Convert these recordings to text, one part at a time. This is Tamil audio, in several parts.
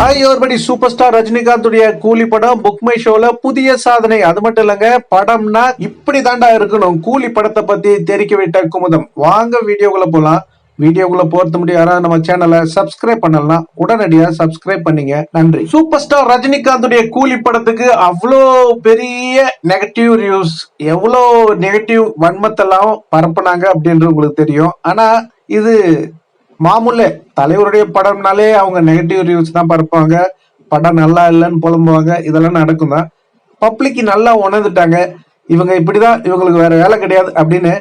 ஹாய் ஒருபடி சூப்பர் ஸ்டார் ரஜினிகாந்துடைய கூலி படம் புக்மை ஷோல புதிய சாதனை. அது மட்டும் இல்லைங்க படம்னா இப்படி தாண்டா இருக்கணும். கூலி படத்தை பத்தி தெரிக்க விட்ட குமுதம். வாங்க வீடியோக்குள்ள போலாம். வீடியோக்குள்ள போறது முடியும் யாராவது நம்ம சேனலை சப்ஸ்கிரைப் பண்ணலாம் உடனடியாக சப்ஸ்கிரைப் பண்ணீங்க. நன்றி. சூப்பர் ஸ்டார் ரஜினிகாந்துடைய கூலி படத்துக்கு அவ்வளோ பெரிய நெகட்டிவ் நியூஸ் எவ்வளோ நெகட்டிவ் வன்மத்தெல்லாம் பரப்புனாங்க அப்படின்றது உங்களுக்கு தெரியும். ஆனா இது மாமூல தலைவருடைய படம்னாலே அவங்க நெகட்டிவ் ரிவ்யூஸ் தான் பார்ப்பாங்க படம் நல்லா இல்லைன்னு புலம்புவாங்க. இதெல்லாம் நடக்கும்? தான் பப்ளிக் நல்லா உணர்ந்துட்டாங்க. இவங்க இப்படிதான் இவங்களுக்கு வேற வேலை கிடையாது அப்படின்னு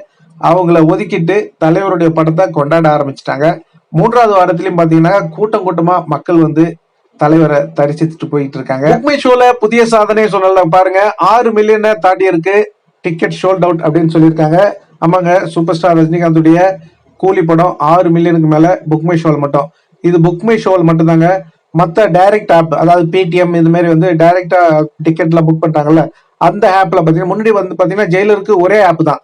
அவங்கள ஒதுக்கிட்டு தலைவருடைய படத்தை கொண்டாட ஆரம்பிச்சிட்டாங்க. மூன்றாவது வாரத்திலயும் பாத்தீங்கன்னா கூட்டம் கூட்டமா மக்கள் வந்து தலைவரை தரிசித்துட்டு போயிட்டு இருக்காங்க. உண்மை ஷோல புதிய சாதனை சொல்லலாம் பாருங்க. ஆறு மில்லியனை தாண்டி இருக்கு டிக்கெட் ஷோல்ட் அவுட் அப்படின்னு சொல்லியிருக்காங்க. ஆமாங்க சூப்பர் ஸ்டார் ரஜினிகாந்துடைய கூலி படம் ஆறு மில்லியனுக்கு மேல புக் மை ஷோல் மட்டும். இது புக் மை ஷோல் மட்டும்தாங்க. மற்ற டைரக்ட் ஆப் அதாவது பேடிஎம் இது மாதிரி வந்து டைரக்டா டிக்கெட்லாம் புக் பண்ணிட்டாங்கல்ல அந்த ஆப்ல பாத்தீங்கன்னா முன்னாடி வந்து பாத்தீங்கன்னா ஜெயிலருக்கு ஒரே ஆப் தான்.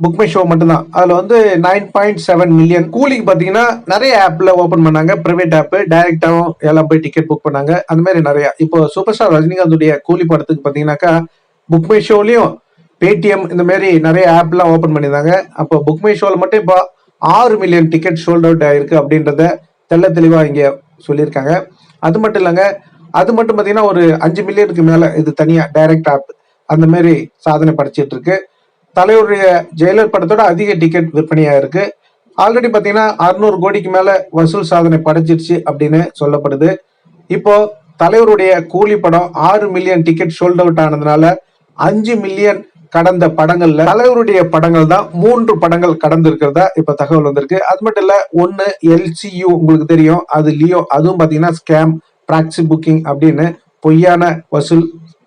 புக் மை ஷோ மட்டும்தான். அதுல வந்து நைன் பாயிண்ட் செவன் மில்லியன் கூலிக்கு பாத்தீங்கன்னா நிறைய ஆப்ல ஓபன் பண்ணாங்க. பிரைவேட் ஆப் டைரக்டாவும் எல்லாம் போய் டிக்கெட் புக் பண்ணாங்க. அந்த மாதிரி நிறைய. இப்போ சூப்பர் ஸ்டார் ரஜினிகாந்துடைய கூலி படத்துக்கு பாத்தீங்கன்னாக்கா புக் மை ஷோலையும் பேடிஎம் இந்த மாதிரி நிறைய ஆப்லாம் ஓபன் பண்ணியிருந்தாங்க. அப்போ புக் மை ஷோல மட்டும் இப்போ ஆறு மில்லியன் டிக்கெட் ஷோல்ட் அவுட் ஆயிருக்கு அப்படின்றத தெள்ள தெளிவாக இங்கே சொல்லியிருக்காங்க. அது மட்டும் இல்லைங்க அது மட்டும் பார்த்தீங்கன்னா ஒரு அஞ்சு மில்லியனுக்கு மேலே இது தனியாக டைரக்ட் ஆப் அந்த மாதிரி சாதனை படைச்சிட்டு இருக்கு. தலைவருடைய ஜெயலர் படத்தோட அதிக டிக்கெட் விற்பனையாக இருக்கு. ஆல்ரெடி பார்த்தீங்கன்னா அறுநூறு கோடிக்கு மேலே வசூல் சாதனை படைச்சிருச்சு அப்படின்னு சொல்லப்படுது. இப்போ தலைவருடைய கூலி படம் ஆறு மில்லியன் டிக்கெட் சோல்ட் அவுட் ஆனதுனால அஞ்சு மில்லியன் கடந்த படங்கள்ல தலைவருடைய படங்கள் தான் மூன்று படங்கள் கடந்திருக்கிறதா இப்ப தகவல் வந்திருக்கு. அது மட்டும் இல்ல ஒன்னு எல்சியூ உங்களுக்கு தெரியும் அது லியோ அதுவும் பாத்தீங்கன்னா ஸ்கேம் பிராக்சி புக்கிங் அப்படின்னு பொய்யான வசூல்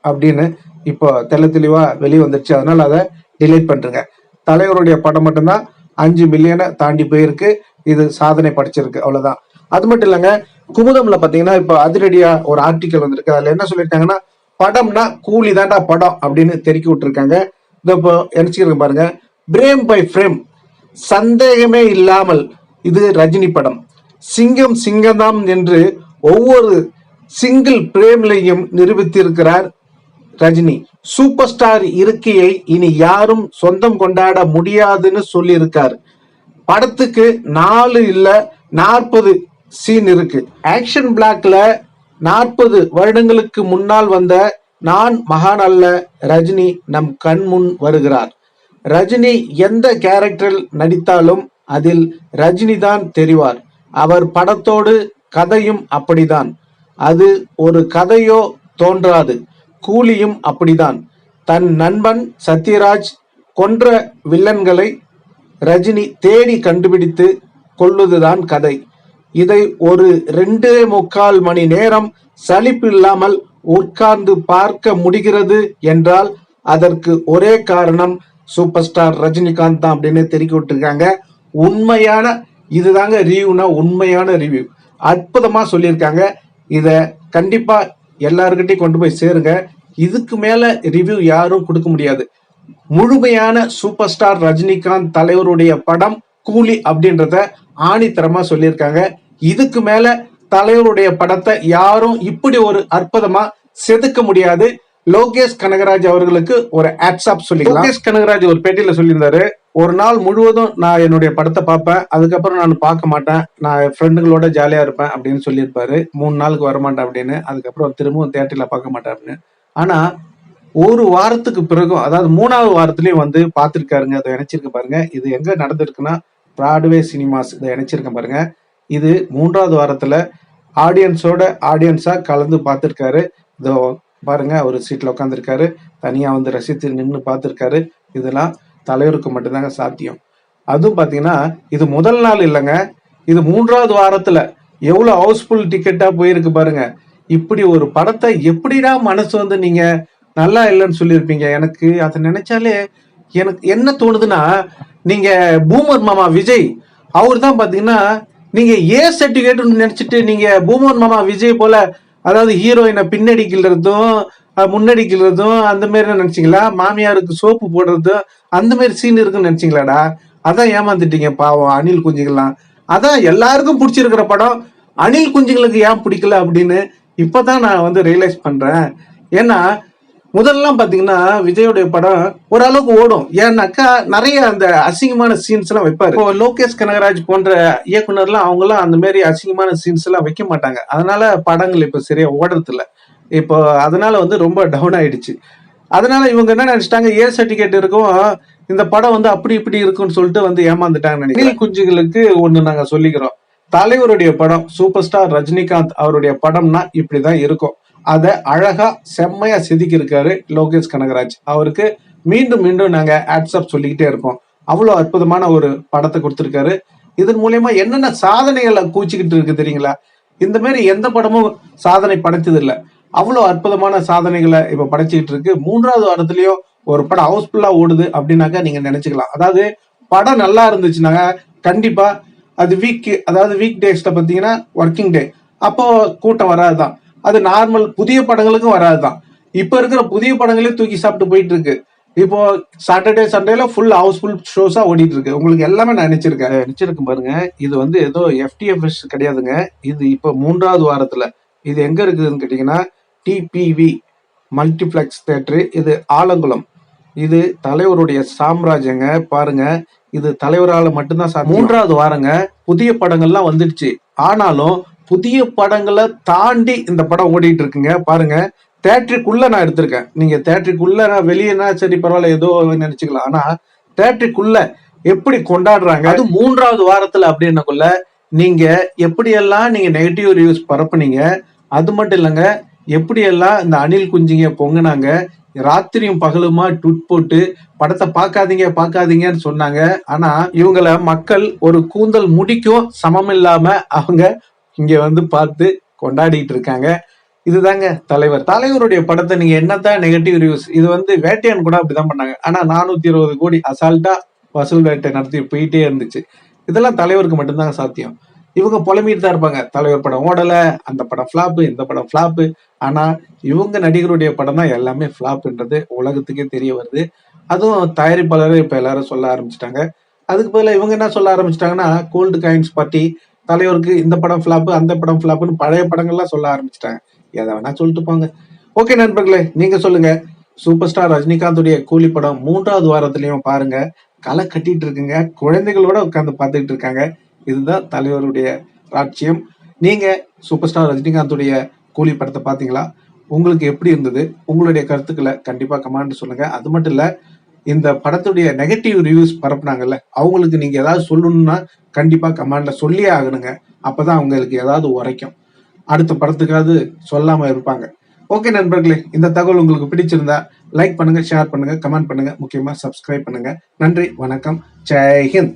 அப்படின்னு இப்போ தெள்ள தெளிவா வெளியே வந்துருச்சு. அதனால அதை டிலீட் பண்றேங்க. தலைவருடைய படம் மட்டும்தான் அஞ்சு மில்லியனை தாண்டி போயிருக்கு. இது சாதனை படிச்சிருக்கு அவ்வளவுதான். அது மட்டும் இல்லைங்க குமுதம்ல பாத்தீங்கன்னா இப்போ அதிரடியா ஒரு ஆர்டிக்கல் வந்திருக்கு. அதுல என்ன சொல்லியிருக்காங்கன்னா படம்னா கூலி தாண்டா படம் அப்படின்னு தெருக்கி விட்டுருக்காங்க. இந்த இப்போ நினைச்சுக்கிறேன் பாருங்க. பிரேம் பை ஃப்ரேம் சந்தேகமே இல்லாமல் இது ரஜினி படம். சிங்கம் சிங்கதாம் என்று ஒவ்வொரு சிங்கிள் பிரேம்லையும் நிரூபித்திருக்கிறார் ரஜினி. சூப்பர் ஸ்டார் இருக்கையை இனி யாரும் சொந்தம் கொண்டாட முடியாதுன்னு சொல்லியிருக்காரு. படத்துக்கு நாலு இல்ல நாற்பது சீன் இருக்கு. ஆக்ஷன் பிளாக்ல நாற்பது வருடங்களுக்கு முன்னால் வந்த நான் மகான் அல்ல ரஜினி நம் கண் முன் வருகிறார். ரஜினி எந்த கேரக்டரில் நடித்தாலும் அதில் ரஜினி தான் தெரிவார். அவர் படத்தோடு கதையும் அப்படிதான். அது ஒரு கதையோ தோன்றாது. கூலியும் அப்படிதான். தன் நண்பன் சத்யராஜ் கொன்ற வில்லன்களை ரஜினி தேடி கண்டுபிடித்து கொள்ளுதுதான் கதை. இதை ஒரு ரெண்டே முக்கால் மணி நேரம் சலிப்பு இல்லாமல் உட்கார்ந்து பார்க்க முடிகிறது என்றால் அதற்கு ஒரே காரணம் சூப்பர் ஸ்டார் ரஜினிகாந்த் தான் அப்படின்னு தெரிவிக்க விட்டுருக்காங்க. உண்மையான இதுதாங்க ரிவ்யூனா உண்மையான ரிவ்யூ. அற்புதமாக சொல்லியிருக்காங்க. இதை கண்டிப்பாக எல்லாருக்கிட்டையும் கொண்டு போய் சேருங்க. இதுக்கு மேலே ரிவ்யூ யாரும் கொடுக்க முடியாது. முழுமையான சூப்பர் ஸ்டார் ரஜினிகாந்த் தலைவருடைய படம் கூலி அப்படின்றத ஆணித்தரமாக சொல்லியிருக்காங்க. இதுக்கு மேலே தலைவருடைய படத்தை யாரும் இப்படி ஒரு அற்புதமா செதுக்க முடியாது. லோகேஷ் கனகராஜ் அவர்களுக்கு ஒரு ஆட்ஸ்ஆப் சொல்லிக்கலாம். லோகேஷ் கனகராஜ் ஒரு பேட்டியில சொல்லியிருந்தாரு. ஒரு நாள் முழுவதும் நான் என்னுடைய படத்தை பார்ப்பேன். அதுக்கப்புறம் நான் பார்க்க மாட்டேன். நான் என் ஃப்ரெண்டுகளோட ஜாலியா இருப்பேன் அப்படின்னு சொல்லியிருப்பாரு. மூணு நாளுக்கு வரமாட்டேன் அப்படின்னு. அதுக்கப்புறம் திரும்பவும் தேட்டர்ல பார்க்க மாட்டேன் அப்படின்னு. ஆனா ஒரு வாரத்துக்கு பிறகும் அதாவது மூணாவது வாரத்துலயும் வந்து பார்த்துருக்காருங்க. அதை இணைச்சிருக்க பாருங்க. இது எங்க நடந்திருக்குன்னா பிராட்வே சினிமாஸ் இதை இணைச்சிருக்கேன் பாருங்க. இது மூன்றாவது வாரத்துல ஆடியன்ஸோட ஆடியன்ஸா கலந்து பார்த்துருக்காரு. இதோ பாருங்க அவர் சீட்டில் உட்காந்துருக்காரு தனியாக வந்து ரசித்து நின்று பார்த்துருக்காரு. இதெல்லாம் தலைவருக்கு மட்டும்தாங்க சாத்தியம். அதுவும் பார்த்தீங்கன்னா இது முதல் நாள் இல்லைங்க. இது மூன்றாவது வாரத்தில் எவ்வளோ ஹவுஸ்ஃபுல் டிக்கெட்டாக போயிருக்கு பாருங்க. இப்படி ஒரு படத்தை எப்படிடா மனசு வந்து நீங்கள் நல்லா இல்லைன்னு சொல்லியிருப்பீங்க? எனக்கு அதை நினைச்சாலே எனக்கு என்ன தோணுதுன்னா நீங்கள் பூமர் மாமா விஜய் அவர் தான் பார்த்தீங்கன்னா நீங்க ஏ சர்டிபிகேட் நினைச்சிட்டு நீங்க பூமன் மாமா விஜய் போல அதாவது ஹீரோயினை பின்னடிக்கிறதும் முன்னடிக்கிறதும் அந்த மாதிரி நினைச்சீங்களா? மாமியாருக்கு சோப்பு போடுறதும் அந்த மாதிரி சீன் இருக்குன்னு நினைச்சீங்களாடா? அதான் ஏமாந்துட்டீங்க பாவம் அனில் குஞ்சுகள்லாம் அதான் எல்லாருக்கும் பிடிச்சிருக்கிற படம் அனில் குஞ்சுகளுக்கு ஏன் பிடிக்கல அப்படின்னு இப்பதான் நான் வந்து ரியலைஸ் பண்றேன். ஏன்னா முதல்லாம் பாத்தீங்கன்னா விஜயோடைய படம் ஓரளவுக்கு ஓடும். ஏன்னாக்கா நிறைய அந்த அசிங்கமான சீன்ஸ் எல்லாம் வைப்பாரு. இப்போ லோகேஷ் கனகராஜ் போன்ற இயக்குனர்லாம் அவங்க எல்லாம் அந்த மாதிரி அசிங்கமான சீன்ஸ் எல்லாம் வைக்க மாட்டாங்க. அதனால படங்கள் இப்ப சரியா ஓடுறது இல்ல இப்போ அதனால வந்து ரொம்ப டவுன் ஆயிடுச்சு. அதனால இவங்க என்ன நினைச்சிட்டாங்க? ஏ சர்டிபிகேட் இருக்கும். இந்த படம் வந்து அப்படி இப்படி இருக்கும்னு சொல்லிட்டு வந்து ஏமாந்துட்டாங்க நினைக்கிறேன். குஞ்சுகளுக்கு ஒண்ணு நாங்க சொல்லிக்கிறோம். தலைவருடைய படம் சூப்பர் ஸ்டார் ரஜினிகாந்த் அவருடைய படம்னா இப்படிதான் இருக்கும். அதை அழகா செம்மையா செதுக்கி இருக்காரு லோகேஷ் கனகராஜ். அவருக்கு மீண்டும் மீண்டும் நாங்க ஆட்ஸ்அப் சொல்லிக்கிட்டே இருக்கோம். அவ்வளோ அற்புதமான ஒரு படத்தை கொடுத்துருக்காரு. இதன் மூலயமா என்னென்ன சாதனைகளை கூச்சிக்கிட்டு இருக்கு தெரியுங்களா? இந்த மாதிரி எந்த படமும் சாதனை படைச்சது அவ்வளோ அற்புதமான சாதனைகளை இப்போ படைச்சிக்கிட்டு இருக்கு. மூன்றாவது வாரத்துலேயோ ஒரு படம் ஹவுஸ்ஃபுல்லாக ஓடுது அப்படின்னாக்கா நீங்கள் நினச்சிக்கலாம். அதாவது படம் நல்லா இருந்துச்சுனாங்க கண்டிப்பாக அது வீக் அதாவது வீக் டேஸில் பார்த்தீங்கன்னா ஒர்க்கிங் டே அப்போது கூட்டம் வராதுதான். அது நார்மல் புதிய படங்களுக்கும் வராதுதான். இப்ப இருக்கிற புதிய படங்களே தூக்கி சாப்பிட்டு போயிட்டு இருக்கு இப்போ சாட்டர்டே சண்டேல ஃபுல் ஹவுஸ்ஃபுல் ஷோஸா ஓடிட்டு இருக்கு உங்களுக்கு எல்லாமே நான் நினைச்சிருக்கேன். நினைச்சிருக்கேன் பாருங்க. இது வந்து ஏதோ எஃப்டிஎஃப்எஸ் கிடையாதுங்க. இது இப்போ மூன்றாவது வாரத்துல. இது எங்க இருக்குதுன்னு கேட்டீங்கன்னா டிபிவி மல்டிப்ளெக்ஸ் தேட்டரு இது ஆலங்குளம். இது தலைவருடைய சாம்ராஜ்யங்க. பாருங்க. இது தலைவரால மட்டும்தான். மூன்றாவது வாரங்க. புதிய படங்கள்லாம் வந்துடுச்சு. ஆனாலும் புதிய படங்களை தாண்டி இந்த படம் ஓடிட்டு இருக்குங்க. பாருங்க தேட்டருக்குள்ள நான் எடுத்திருக்கேன். நீங்க தேட்டருக்குள்ள நான் வெளியேனா சரி பரவாயில்ல ஏதோ நினைச்சுக்கலாம். ஆனா தேட்டருக்குள்ள எப்படி கொண்டாடுறாங்க? அது மூன்றாவது வாரத்துல அப்படின்னக்குள்ள நீங்க எப்படியெல்லாம் நீங்க நெகட்டிவ் ரிவ்யூஸ் பரப்புனீங்க அது மட்டும் இல்லைங்க எப்படியெல்லாம் இந்த அணில் குஞ்சிங்க பொங்குனாங்க ராத்திரியும் பகலுமா ட்விட் போட்டு படத்தை பார்க்காதீங்க பார்க்காதீங்கன்னு சொன்னாங்க. ஆனா இவங்கள மக்கள் ஒரு கூந்தல் முடிக்கும் சமம் இல்லாம அவங்க இங்க வந்து பார்த்து கொண்டாடிட்டு இருக்காங்க. இதுதாங்க தலைவர். தலைவருடைய படத்தை நீங்க என்னத்தான் நெகட்டிவ் ரிவ்யூஸ் இது வந்து வேட்டையான் கூட அப்படிதான் பண்ணாங்க. ஆனா நானூத்தி இருபது கோடி அசால்ட்டா வசூல் வேட்டை நடத்தி போயிட்டே இருந்துச்சு. இதெல்லாம் தலைவருக்கு மட்டும்தாங்க சாத்தியம். இவங்க புலம்பிட்டு தான் இருப்பாங்க. தலைவர் படம் ஓடல அந்த படம் ஃபிளாப்பு இந்த படம் ஃபிளாப்பு ஆனா இவங்க நடிகருடைய படம் தான் எல்லாமே ஃபிளாப்ன்றது உலகத்துக்கே தெரிய வருது. அதுவும் தயாரிப்பாளரும் இப்ப எல்லாரும் சொல்ல ஆரம்பிச்சிட்டாங்க. அதுக்கு பதிலாக இவங்க என்ன சொல்ல ஆரம்பிச்சிட்டாங்கன்னா கோல்டு காயின்ஸ் பற்றி தலைவருக்கு இந்த படம் ஃபிளாப்பு அந்த படம் ஃபிளாப்புன்னு பழைய படங்கள்லாம் சொல்ல ஆரம்பிச்சிட்டாங்க. எதை வேணா சொல்லிட்டு போங்க. ஓகே நண்பர்களே நீங்க சொல்லுங்க. சூப்பர் ஸ்டார் ரஜினிகாந்துடைய கூலி படம் மூன்றாவது வாரத்திலையும் பாருங்க. களை கட்டிட்டு இருக்குங்க. குழந்தைகளோட உட்காந்து பார்த்துக்கிட்டு இருக்காங்க. இதுதான் தலைவருடைய ராட்சியம். நீங்க சூப்பர் ஸ்டார் ரஜினிகாந்துடைய கூலி படத்தை பார்த்தீங்களா? உங்களுக்கு எப்படி இருந்தது? உங்களுடைய கருத்துக்களை கண்டிப்பா கமெண்ட் சொல்லுங்க. அது மட்டும் இல்லை இந்த படத்துடைய நெகட்டிவ் ரிவ்யூஸ் பரப்புனாங்கல்ல அவங்களுக்கு நீங்க ஏதாவது சொல்லணும்னா கண்டிப்பா கமாண்ட்ல சொல்லியே ஆகணுங்க. அப்பதான் அவங்களுக்கு ஏதாவது உரைக்கும். அடுத்த படத்துக்காவது சொல்லாம இருப்பாங்க. ஓகே நண்பர்களே இந்த தகவல் உங்களுக்கு பிடிச்சிருந்தா லைக் பண்ணுங்க ஷேர் பண்ணுங்க கமெண்ட் பண்ணுங்க முக்கியமா சப்ஸ்கிரைப் பண்ணுங்க. நன்றி வணக்கம் ஜெய்ஹிந்த்